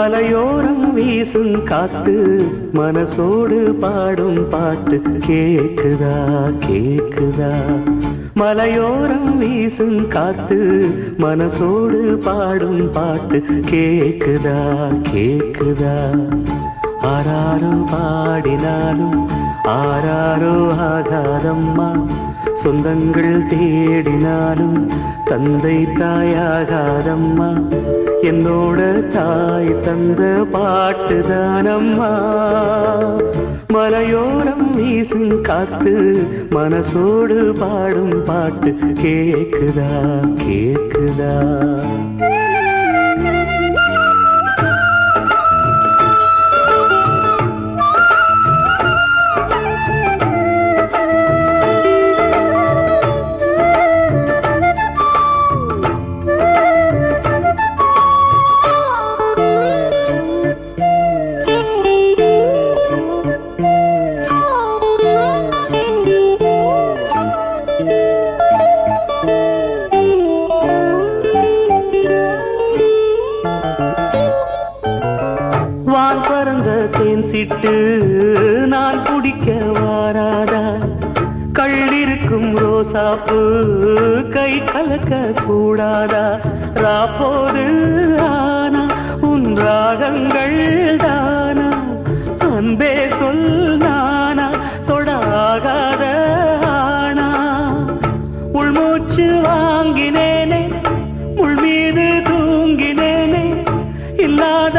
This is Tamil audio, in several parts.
மலையோரம் வீசும் காத்து மனசோடு பாடும் பாட்டு கேக்குதா கேக்குதா? மலையோரம் வீசும் காத்து மனசோடு பாடும் பாட்டு கேக்குதா கேக்குதா? ஆராரோ பாடினாலும் ஆராரோ ஆகாதம்மா. சொந்தங்கள் தேடினாலும் தந்தை தாயாகாதம்மா. என்னோட தாய் தந்த பாட்டுதானம்மா மலையோரம் வீசும் காத்து மனசோடு பாடும் பாட்டு கேக்குதா கேக்குதா. தேன் சிட்டு நான் குடிக்க வாராதா? கள்ளிருக்கும் ரோசாப்பு கை கலக்க கூடாதா? ராப்போது ஆனா உன் ராகங்கள் தானா? அன்பே சொல் நானா தொடாகாத ஆனா? உள்மூச்சு வாங்கினேனே உள் மீது தூங்கினேனே இல்லாத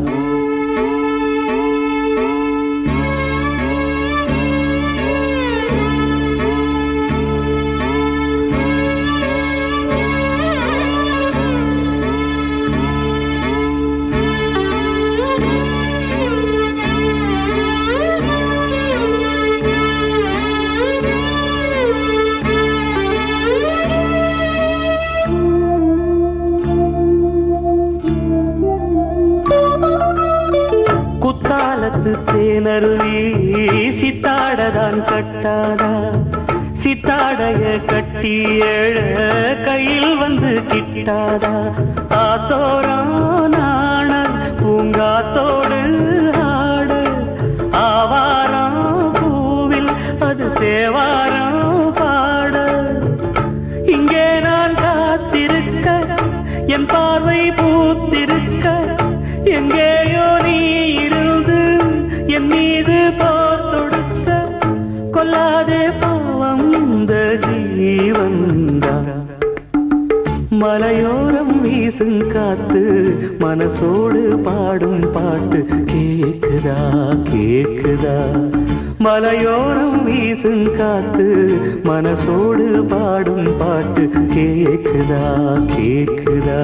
காலத்து தேனருவி சித்தாடதான் கட்டாடா சித்தாடைய கட்டி எழ கையில் வந்து கிட்டாதா? ஆத்தோரம் நாண பூங்காத்தோடு ஆட. ஆவாரம் பூவில் அது தேவாரம் பாட. இங்கே நான் காத்திருக்க என் பார்வை பூத்திருக்க எங்கேயோ நீ மீது போர் தொடுக்க கொல்லாதே பாவம் இந்த ஜீவன்தான் மலையோரம் வீசும் காத்து மனசோடு பாடும் பாட்டு கேக்குதா கேக்குதா? மலையோரம் வீசும் காத்து மனசோடு பாடும் பாட்டு கேக்குதா கேக்குதா?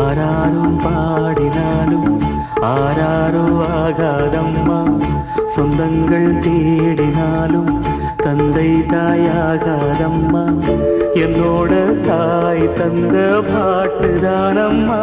ஆராரும் பாடினாலும் ஆரா சொந்தங்கள் தேடினாலும் தந்தை தாயாகாதம்மா. என்னோட தாய் தந்த பாட்டுதானம்மா